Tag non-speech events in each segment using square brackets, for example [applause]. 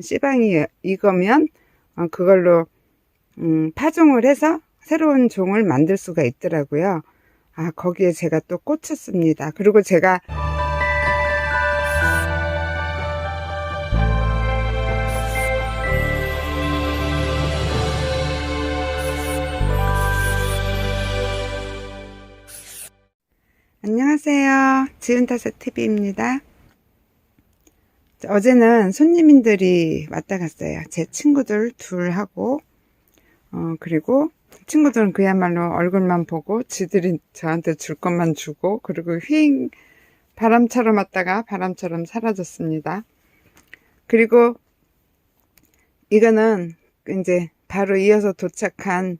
씨방이 익으면 어, 그걸로 음, 파종을 해서 새로운 종을 만들 수가 있더라고요. 아, 거기에 제가 또 꽂혔습니다. 그리고 제가 안녕하세요. 지은타사 TV입니다. 어제는 손님들이 왔다 갔어요. 제 친구들 둘하고, 어, 그리고 친구들은 그야말로 얼굴만 보고 지들이 저한테 줄 것만 주고, 그리고 휙 바람처럼 왔다가 바람처럼 사라졌습니다. 그리고 이거는 이제 바로 이어서 도착한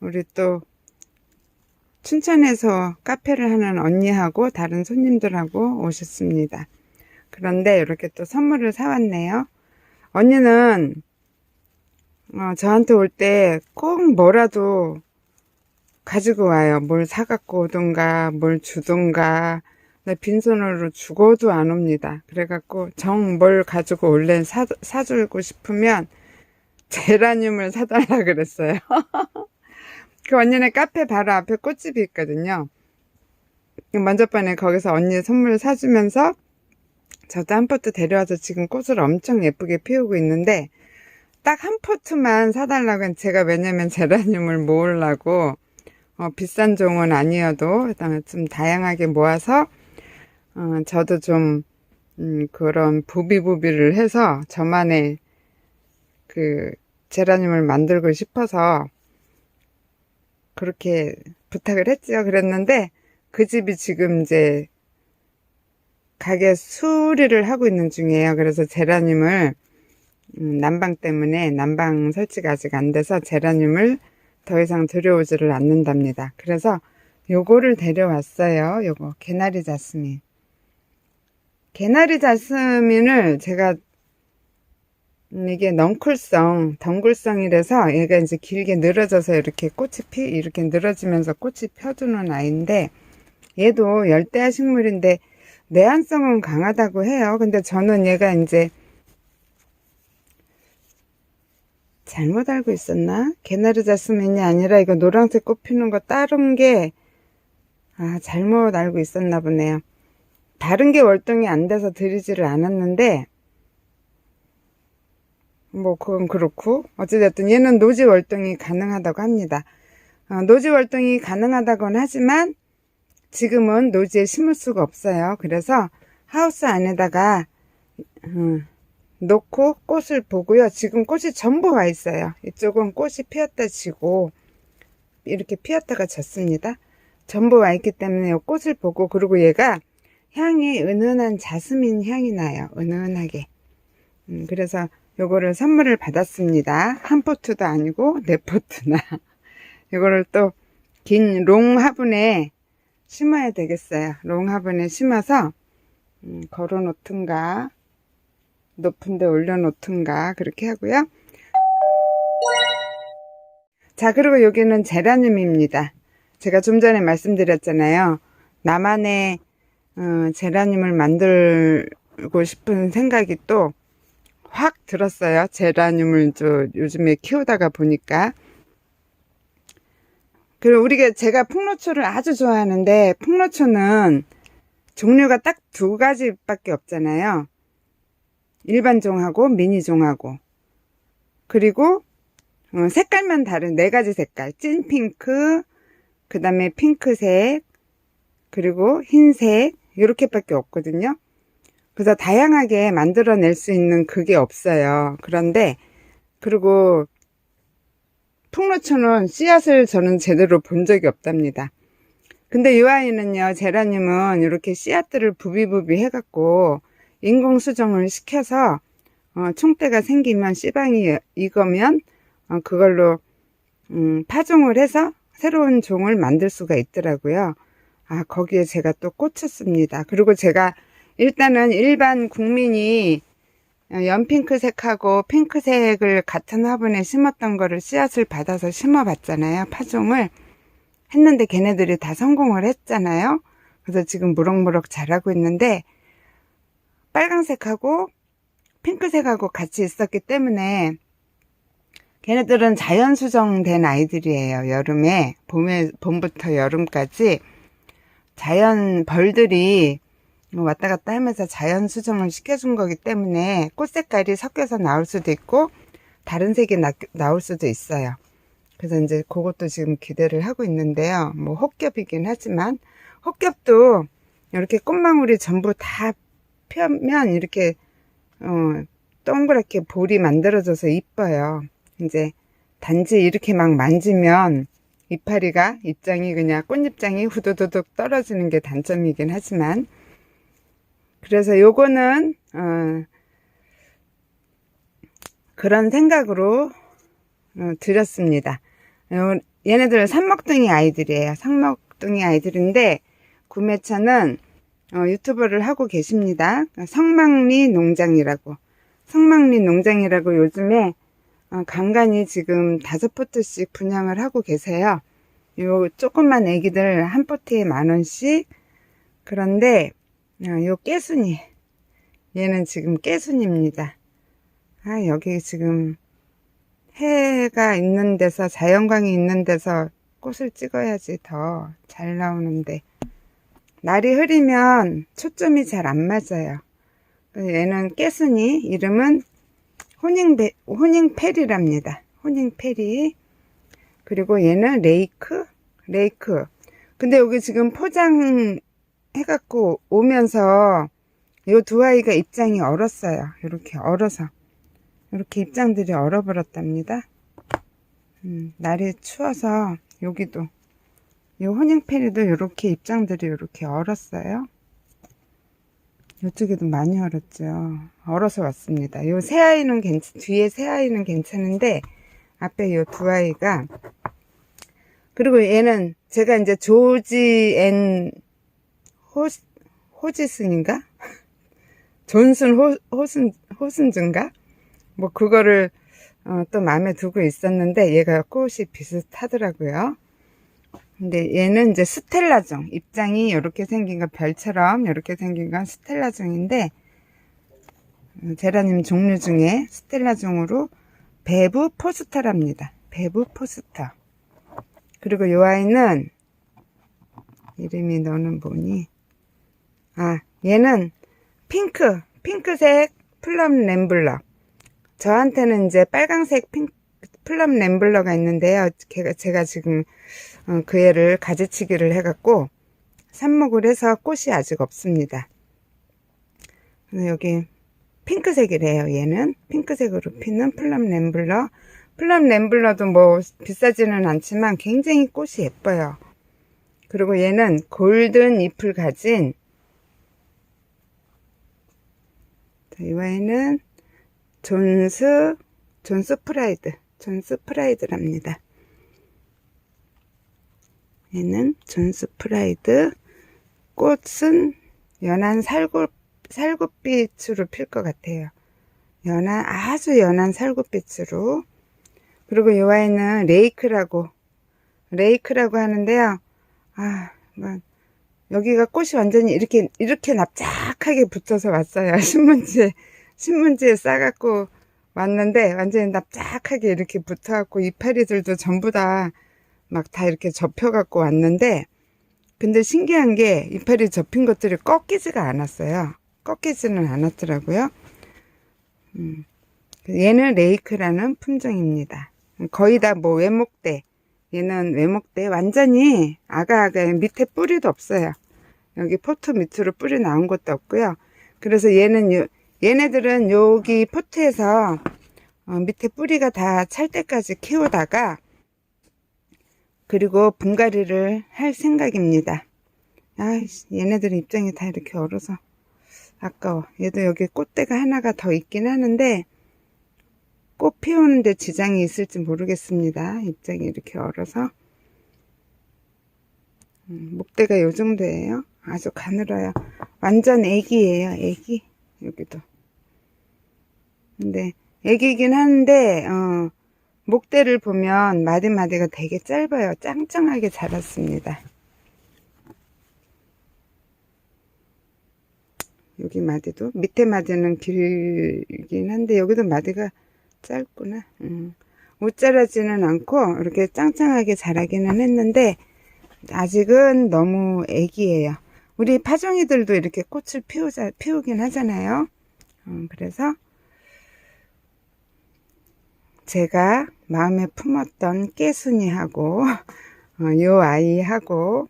우리 또 춘천에서 카페를 하는 언니하고 다른 손님들하고 오셨습니다. 그런데 이렇게 또 선물을 사왔네요. 언니는 어, 저한테 올 때 꼭 뭐라도 가지고 와요. 뭘 사갖고 오든가 뭘 주든가 나 빈손으로 죽어도 안 옵니다. 그래갖고 정 뭘 가지고 올래 사, 사주고 싶으면 제라늄을 사달라 그랬어요. [laughs] 그 언니네 카페 바로 앞에 꽃집이 있거든요. 먼저 번에 거기서 언니 선물 사주면서 저도 한 포트 데려와서 지금 꽃을 엄청 예쁘게 피우고 있는데 딱 한 포트만 사달라고 제가 왜냐면 제라늄을 모으려고 어, 비싼 종은 아니어도 좀 다양하게 모아서 어, 저도 좀 음, 그런 부비부비를 해서 저만의 그 제라늄을 만들고 싶어서 그렇게 부탁을 했죠. 그랬는데 그 집이 지금 이제 가게 수리를 하고 있는 중이에요. 그래서 제라늄을 음, 난방 때문에 난방 설치가 아직 안 돼서 제라늄을 더 이상 들여오지를 않는답니다. 그래서 요거를 데려왔어요. 요거 개나리 자스민. 개나리 자스민을 제가 음, 이게 넝쿨성, 덩굴성이라서 얘가 이제 길게 늘어져서 이렇게 꽃이 피, 이렇게 늘어지면서 꽃이 펴주는 아이인데 얘도 열대야 식물인데 내한성은 강하다고 해요. 근데 저는 얘가 이제 잘못 알고 있었나? 개나리 자스민이 아니라 이거 노란색 꽃 피는 거 다른 게, 아, 잘못 알고 있었나 보네요. 다른 게 월동이 안 돼서 들이지를 않았는데, 뭐 그건 그렇고 어찌됐든 얘는 노지 월동이 가능하다고 합니다. 어, 노지 월동이 가능하다곤 하지만 지금은 노지에 심을 수가 없어요. 그래서 하우스 안에다가 음, 놓고 꽃을 보고요. 지금 꽃이 전부 와 있어요. 이쪽은 꽃이 피었다 지고 이렇게 피었다가 졌습니다. 전부 와 있기 때문에 꽃을 보고 그리고 얘가 향이 은은한 자스민 향이 나요. 은은하게. 음, 그래서 요거를 선물을 받았습니다. 한 포트도 아니고 네 포트나. [laughs] 요거를 또 긴 롱 화분에 심어야 되겠어요. 롱 화분에 심어서 음, 걸어 놓든가 높은 데 올려 놓든가 그렇게 하고요. 자 그리고 여기는 제라늄입니다. 제가 좀 전에 말씀드렸잖아요. 나만의 어, 제라늄을 만들고 싶은 생각이 또 확 들었어요. 제라늄을 저 요즘에 키우다가 보니까. 그리고 우리가 제가 풍로초를 아주 좋아하는데 풍로초는 종류가 딱 두 가지밖에 없잖아요. 일반 종하고 미니 종하고 그리고 어, 색깔만 다른 네 가지 색깔 찐 핑크 그 다음에 핑크색 그리고 흰색 이렇게밖에 없거든요. 그래서 다양하게 만들어낼 수 있는 그게 없어요. 그런데 그리고 풍로초는 씨앗을 저는 제대로 본 적이 없답니다. 근데 이 아이는요, 제라늄은 이렇게 씨앗들을 부비부비 해갖고 인공 수정을 시켜서 어, 총대가 생기면 씨방이 익으면 어, 그걸로 음, 파종을 해서 새로운 종을 만들 수가 있더라고요. 아 거기에 제가 또 꽂혔습니다. 그리고 제가 일단은 일반 국민이 연핑크색하고 핑크색을 같은 화분에 심었던 거를 씨앗을 받아서 심어 봤잖아요. 파종을 했는데 걔네들이 다 성공을 했잖아요. 그래서 지금 무럭무럭 자라고 있는데 빨강색하고 핑크색하고 같이 있었기 때문에 걔네들은 자연 수정된 아이들이에요. 여름에 봄에 봄부터 여름까지 자연 벌들이 왔다 갔다 하면서 자연 수정을 시켜준 거기 때문에 꽃 색깔이 섞여서 나올 수도 있고 다른 색이 나, 나올 수도 있어요. 그래서 이제 그것도 지금 기대를 하고 있는데요. 뭐 혹겹이긴 하지만 혹겹도 이렇게 꽃망울이 전부 다 펴면 이렇게 어, 동그랗게 볼이 만들어져서 이뻐요. 이제 단지 이렇게 막 만지면 이파리가 입장이 그냥 꽃잎장이 후두두둑 떨어지는 게 단점이긴 하지만 그래서 요거는 어, 그런 생각으로 어, 드렸습니다. 요, 얘네들은 삼먹둥이 아이들이에요. 삼먹둥이 아이들인데 구매처는 어, 유튜브를 하고 계십니다. 성망리 농장이라고 성망리 농장이라고 요즘에 어, 간간히 지금 다섯 포트씩 분양을 하고 계세요. 요 조그만 애기들 한 포트에 만 원씩. 그런데 어, 요 깨순이 얘는 지금 깨순입니다. 아 여기 지금 해가 있는 데서 자연광이 있는 데서 꽃을 찍어야지 더 잘 나오는데 날이 흐리면 초점이 잘 안 맞아요. 얘는 깨순이 이름은 호닝베, 호닝페리랍니다. 호닝페리. 그리고 얘는 레이크, 레이크. 근데 여기 지금 포장 해갖고 오면서 이두 아이가 입장이 얼었어요. 이렇게 얼어서. 이렇게 입장들이 얼어버렸답니다. 음, 날이 추워서 여기도 이 호닝페리도 이렇게 입장들이 이렇게 얼었어요. 이쪽에도 많이 얼었죠. 얼어서 왔습니다. 요 새 아이는 괜찮, 뒤에 새 아이는 괜찮은데, 앞에 요 두 아이가, 그리고 얘는 제가 이제 조지 앤 호, 호지슨인가? [laughs] 존슨 호, 호슨, 호슨즈인가? 뭐, 그거를, 어, 또 마음에 두고 있었는데, 얘가 꽃이 비슷하더라고요. 근데 얘는 이제 스텔라종 입장이 이렇게 생긴 건 별처럼 이렇게 생긴 건 스텔라종인데 어, 제라늄 종류 중에 스텔라종으로 배부 포스터랍니다. 배부 포스터. 그리고 이 아이는 이름이 너는 뭐니? 아 얘는 핑크 핑크색 플럼 램블러. 저한테는 이제 빨강색 핑 플럼 램블러가 있는데요. 걔가 제가 지금 어, 그 애를 가지치기를 해갖고 삽목을 해서 꽃이 아직 없습니다. 여기 핑크색이래요. 얘는 핑크색으로 피는 플럼 램블러. 플럼 램블러도 뭐 비싸지는 않지만 굉장히 꽃이 예뻐요. 그리고 얘는 골든 잎을 가진 이 와인은 존스 존스 프라이드 존스 프라이드랍니다. 얘는 존스 프라이드 꽃은 연한 살구, 살구빛으로 필 것 같아요. 연한 아주 연한 살구빛으로 그리고 이 아이는 레이크라고 레이크라고 하는데요. 아, 뭐 여기가 꽃이 완전히 이렇게 이렇게 납작하게 붙어서 왔어요. [laughs] 신문지에 신문지에 싸갖고 왔는데 완전히 납작하게 이렇게 붙어갖고 이파리들도 전부 다 막 다 이렇게 접혀갖고 왔는데 근데 신기한 게 이파리 접힌 것들이 꺾이지가 않았어요. 꺾이지는 않았더라고요. 음, 얘는 레이크라는 품종입니다. 거의 다 뭐 외목대 얘는 외목대 완전히 아가아가 밑에 뿌리도 없어요. 여기 포트 밑으로 뿌리 나온 것도 없고요. 그래서 얘는 요, 얘네들은 여기 포트에서 어, 밑에 뿌리가 다 찰 때까지 키우다가 그리고 분갈이를 할 생각입니다. 아, 얘네들 입장이 다 이렇게 얼어서 아까워. 얘도 여기 꽃대가 하나가 더 있긴 하는데 꽃 피우는데 지장이 있을지 모르겠습니다. 입장이 이렇게 얼어서 음, 목대가 요 정도예요. 아주 가늘어요. 완전 애기예요. 애기 여기도. 근데 애기긴 한데 어, 목대를 보면 마디마디가 되게 짧아요. 짱짱하게 자랐습니다. 여기 마디도 밑에 마디는 길긴 한데 여기도 마디가 짧구나. 음. 못 자라지는 않고 이렇게 짱짱하게 자라기는 했는데 아직은 너무 애기예요. 우리 파종이들도 이렇게 꽃을 피우자, 피우긴 하잖아요. 음, 그래서 제가 마음에 품었던 깨순이하고 [laughs] 어, 요 아이하고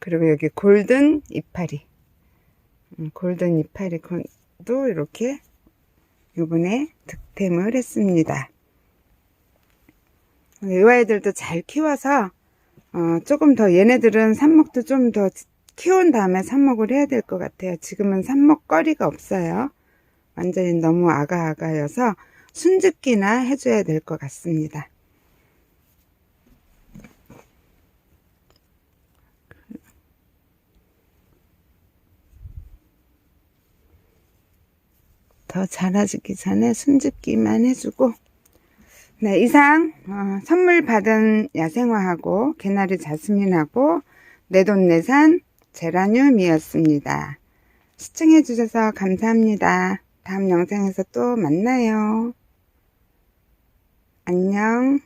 그리고 여기 골든 이파리 음, 골든 이파리도 이렇게 요번에 득템을 했습니다. 이 아이들도 잘 키워서 어, 조금 더 얘네들은 삽목도 좀 더 키운 다음에 삽목을 해야 될 것 같아요. 지금은 삽목거리가 없어요. 완전히 너무 아가아가여서 순즙기나 해줘야 될 것 같습니다. 더 자라지기 전에 순즙기만 해주고 네 이상 어, 선물 받은 야생화하고 개나리 자스민하고 내돈내산 제라늄이었습니다. 시청해주셔서 감사합니다. 다음 영상에서 또 만나요. 안녕.